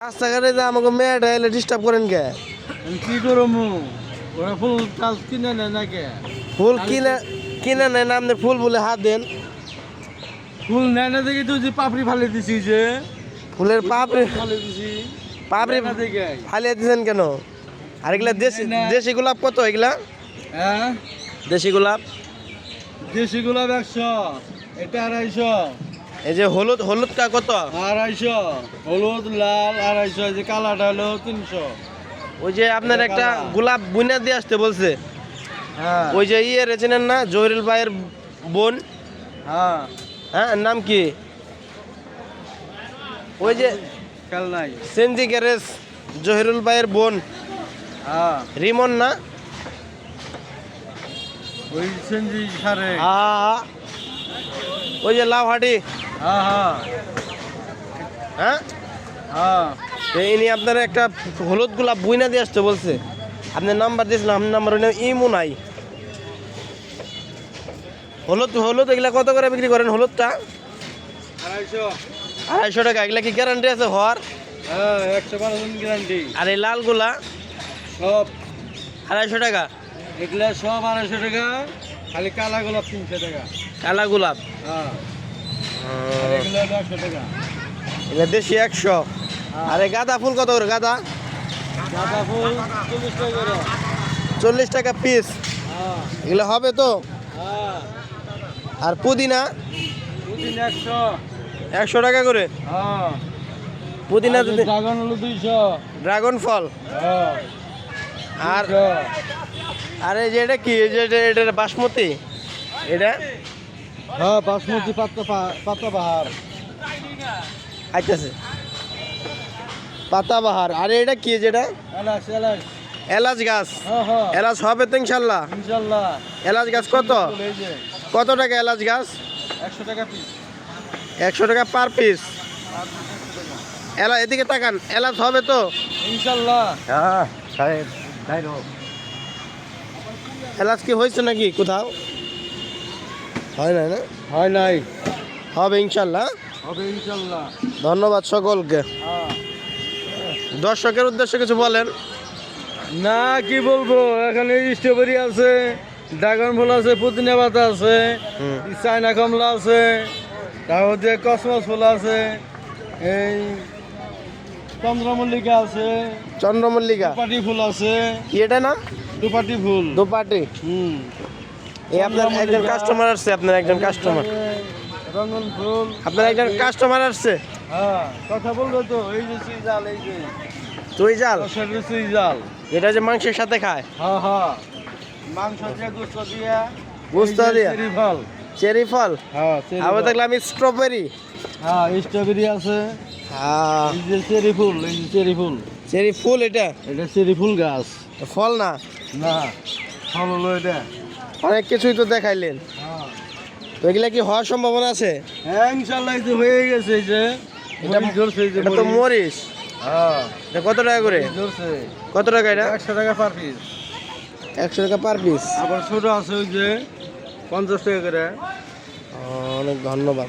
রাস্তাঘাটে যে আমাকে মেয়েটা এলে ডিস্টার্ব করেন কে? কি করব? ওরা ফুল কাজ কিনে নেয় নাকি ফুল কিনে কিনে নেন আপনি ফুল বলে হাত দেন। ফুল নেয় না দেখে তুই যে পাপড়ি ফালে দিছি যে। ফুলের পাপড়ি ফালে দিছি। পাপড়ি না ফালিয়ে দিয়েছেন কেন? আর এগুলা দেশি দেশি গোলাপ কত এগুলা? হ্যাঁ? দেশি গোলাপ? দেশি গোলাপ একশো এটা আড়াইশো। এই যে হলুদ হলুদটা কত? আড়াইশো হলুদ লাল আড়াইশো এই যে কালাটা হলো তিনশো। ওই যে আপনার একটা। গোলাপ বুইনা দিয়ে আসতে বলছে। হ্যাঁ। ওই যে ইয়ে রেচেনেন না জহিরুল ভাইয়ের বোন? হ্যাঁ। হ্যাঁ নাম কি? ওই যে খেল নাই সেনজি গ্যারেজ জহিরুল ভাইয়ের বোন। হ্যাঁ। রিমন না? ওই সেঞ্জি সারে। হ্যাঁ ওই যে লাউহাটি। হ্যাঁ হ্যাঁ। হ্যাঁ? হ্যাঁ। ইনি আপনার একটা হলুদ গোলাপ বুইনা দিয়ে আসতে বলছে। আপনার নাম্বার দিয়েছিলাম আপনার নাম্বার ওই ইমু নাই। হলুদ হলুদ এগুলা কত করে বিক্রি করেন হলুদটা? আড়াইশো। আড়াইশো টাকা এগুলা কি গ্যারান্টি আছে হওয়ার? হ্যাঁ একশো জন গ্যারান্টি আর এই লালগুলা সব। আড়াইশো টাকা? এগুলা সব আড়াইশো টাকা খালি কালা গোলাপ তিনশো টাকা। কালা গোলাপ? হ্যাঁ। এগুলা দেশি একশো। আর গাঁদা ফুল কত করে গাঁদা? গাঁদা ফুল চল্লিশ টাকা পিস হ্যাঁ। এগুলো হবে তো? হ্যাঁ। আর পুদিনা? একশো। টাকা করে? হ্যাঁ। পুদিনা যদি ড্রাগন হলো দুইশো। ড্রাগন ফল? আর। আর যে এটা কি? এটা এটা বাসমতি? এটা? হ্যাঁ বাসমতি পাত্তা পা- বাহার। আইতেছে। পাতাবাহার আর এটা কি যেটা এলাচ এলাচ। এলাচ গাছ। হ্যাঁ হ্যাঁ। এলাচ হবে তো ইনশাল্লাহ। ইনশাল্লাহ। এলাচ গাছ কত? কত টাকা এলাচ গাছ? একশো টাকা পিস একশো টাকা পার পিস এলা এদিকে তাকান এলাচ হবে তো? ইনশাল্লাহ। হ্যাঁ এলাচ কি হয়েছে নাকি কোথাও? হয় না না? হয় নাই। হবে ইনশাল্লাহ হবে ইনশাল্লাহ। ধন্যবাদ সকলকে। হ্যাঁ। দর্শকের উদ্দেশ্যে কিছু বলেন। না কি বলব? এখানে স্ট্রবেরি আছে ড্রাগন ফল আছে পুদিনা পাতা আছে। চায়না কমলা আছে তারপর যে কসমস ফুল আছে এই চন্দ্রমল্লিকা আছে চন্দ্রমল্লিকা। দুপাটি ফুল আছে। এটা না? দুপাটি ফুল। দুপাটি। হুম। এই আপনার একজন কাস্টমার আসছে আপনার একজন কাস্টমার রঙন ফুল। আপনার একজন কাস্টমার আসছে? হ্যাঁ কথা বলল তো এই যে সুই জাল এই যে। তুই জাল? সুই জাল। এটা যে মাংসের সাথে খায়? হ্যাঁ হ্যাঁ। মাংস দিয়ে গুস্ত দিয়া গুস্ত দিয়া? চেরি ফল। চেরি ফল? হ্যাঁ আবার দেখলাম স্ট্রবেরি হ্যাঁ স্ট্রবেরি আছে। হ্যাঁ। এই যে চেরি ফুল এই যে চেরি ফুল। চেরি ফুল এটা? এটা চেরি ফুল গাছ। ফল না? না ফল হলো এটা। অনেক কিছুই তো দেখাইলেন। তো এগুলা কি হওয়ার সম্ভাবনা আছে? হ্যাঁ ইনশাল্লাহ তো হয়ে গেছে যে। এটা তো মরিচ। হ্যাঁ। এটা কত টাকা করে? কত টাকা এটা? একশো টাকা পার পিস একশো টাকা পার পিস আবার ছোট আছে ওই যে পঞ্চাশ টাকা করে। অনেক ধন্যবাদ।